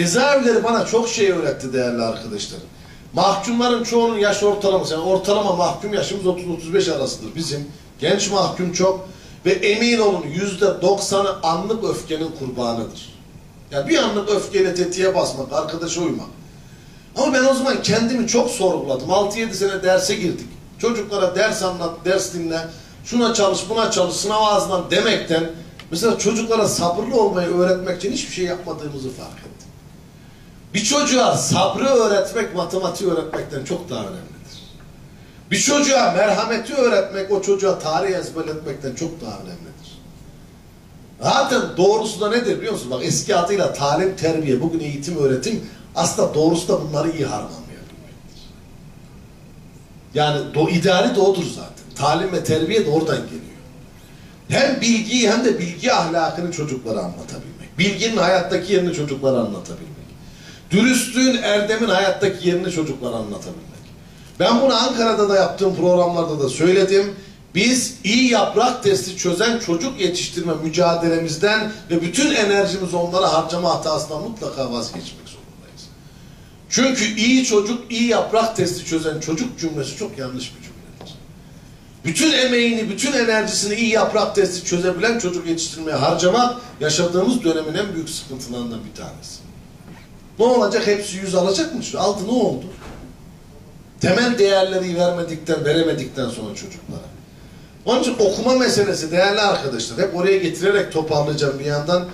Cezaevleri bana çok şey öğretti değerli arkadaşlarım. Mahkumların çoğunun yaş ortalaması, yani ortalama mahkum yaşımız 30-35 arasıdır bizim. Genç mahkum çok ve emin olun yüzde doksanı anlık öfkenin kurbanıdır. Yani bir anlık öfkeyle tetiğe basmak, arkadaşa uymak. Ama ben o zaman kendimi çok sorguladım. 6-7 sene derse girdik. Çocuklara ders anlat, ders dinle, şuna çalış, buna çalış, sınav ağzından demekten mesela çocuklara sabırlı olmayı öğretmek için hiçbir şey yapmadığımızı fark ettim. Bir çocuğa sabrı öğretmek, matematiği öğretmekten çok daha önemlidir. Bir çocuğa merhameti öğretmek, o çocuğa tarih ezberletmekten çok daha önemlidir. Zaten doğrusu da nedir biliyor musunuz? Bak eski adıyla talim, terbiye, bugün eğitim, öğretim aslında doğrusu da bunları iyi harmanlayabilmektir. Yani do, ideali de odur zaten. Talim ve terbiye de oradan geliyor. Hem bilgiyi hem de bilgi ahlakını çocuklara anlatabilmek. Bilginin hayattaki yerini çocuklara anlatabilmek. Dürüstlüğün, erdemin hayattaki yerini çocuklara anlatabilmek. Ben bunu Ankara'da da yaptığım programlarda da söyledim. Biz iyi yaprak testi çözen çocuk yetiştirme mücadelemizden ve bütün enerjimizi onlara harcama hatasından mutlaka vazgeçmek zorundayız. Çünkü iyi çocuk, iyi yaprak testi çözen çocuk cümlesi çok yanlış bir cümledir. Bütün emeğini, bütün enerjisini iyi yaprak testi çözebilen çocuk yetiştirmeye harcamak yaşadığımız dönemin en büyük sıkıntılarından bir tanesi. Ne olacak? Hepsi yüz alacak mı? Aldı ne oldu? Temel değerleri vermedikten, veremedikten sonra çocuklara. Onun için okuma meselesi değerli arkadaşlar. Hep oraya getirerek toparlayacağım bir yandan.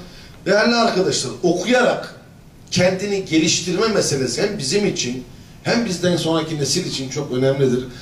Değerli arkadaşlar okuyarak kendini geliştirme meselesi hem bizim için hem bizden sonraki nesil için çok önemlidir.